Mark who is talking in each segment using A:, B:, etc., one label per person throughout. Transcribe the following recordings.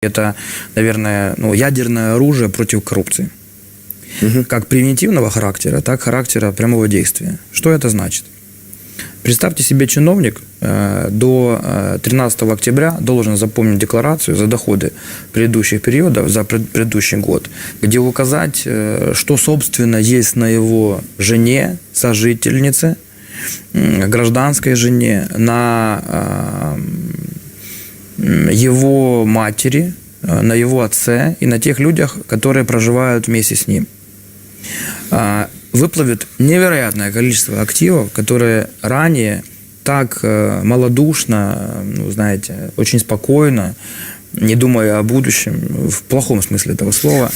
A: Это, наверное, ну, ядерное оружие против коррупции. Как превентивного характера, так и характера прямого действия. Что это значит? Представьте себе, чиновник э, до э, 13 октября должен заполнить декларацию за доходы предыдущих периодов, за пред- предыдущий год, где указать, э, что, собственно, есть на его жене, сожительнице, гражданской жене, на э, его матери, э, на его отце и на тех людях, которые проживают вместе с ним. А, Выплывет невероятное количество активов, которые ранее так э, малодушно, э, ну, знаете, очень спокойно, не думая о будущем, в плохом смысле этого слова,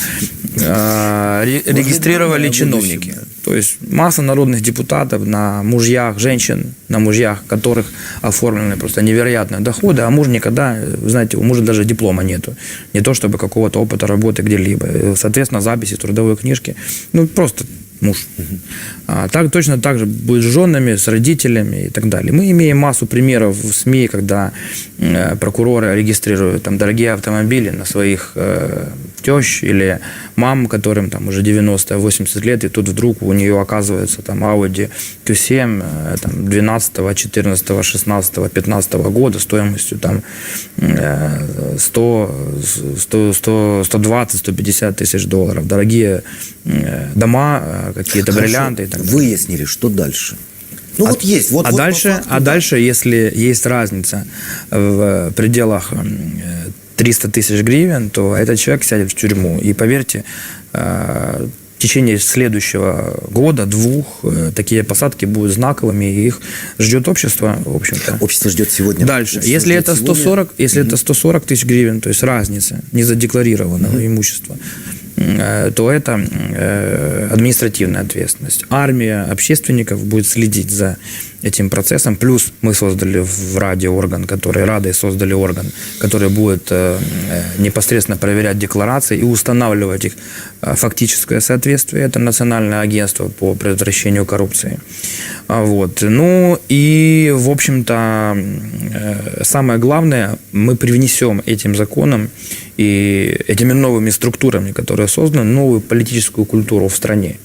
A: ре- регистрировали чиновники. То есть масса народных депутатов на мужьях женщин, на мужьях, которых оформлены просто невероятные доходы, а муж никогда, знаете, у мужа даже диплома нету. Не то чтобы какого-то опыта работы где-либо. Соответственно, записи трудовой книжки. Ну, просто муж. А, так, точно так же будет с женами, с родителями и так далее. Мы имеем массу примеров в СМИ, когда э, прокуроры регистрируют там дорогие автомобили на своих э, тещ или мам, которым там уже 90-80 лет, и тут вдруг у нее оказывается там Audi Q7 э, там, 12, 14, 16, 15 года стоимостью там э, 100, 100, 100, 120, 150 тысяч долларов. Дорогие э, дома, э, какие-то бриллианты и так далее.
B: Выяснили, что дальше. Ну вот есть, вот,
A: а
B: вот
A: дальше,
B: факту,
A: а
B: да.
A: дальше, если есть разница в пределах м, э, 300 тысяч гривен, то этот человек сядет в тюрьму. И поверьте, э, в течение следующего года, двух, э, такие посадки будут знаковыми, и их ждет общество, в общем-то.
B: Общество ждет сегодня.
A: Дальше.
B: общество
A: Если это
B: сегодня.
A: 140, если это 140 тысяч гривен, то есть разница незадекларированного имущества, э, то это э, административная ответственность. Армия общественников будет следить за этим процессом. Плюс мы создали в Раде орган, который Радой создали орган, который будет э, э, непосредственно проверять декларации и устанавливать их э, фактическое соответствие. Это Национальное агентство по предотвращению коррупции. А, Вот. Ну и, в общем-то, самое главное, мы привнесем этим законом и этими новыми структурами, которые созданы, новую политическую культуру в стране.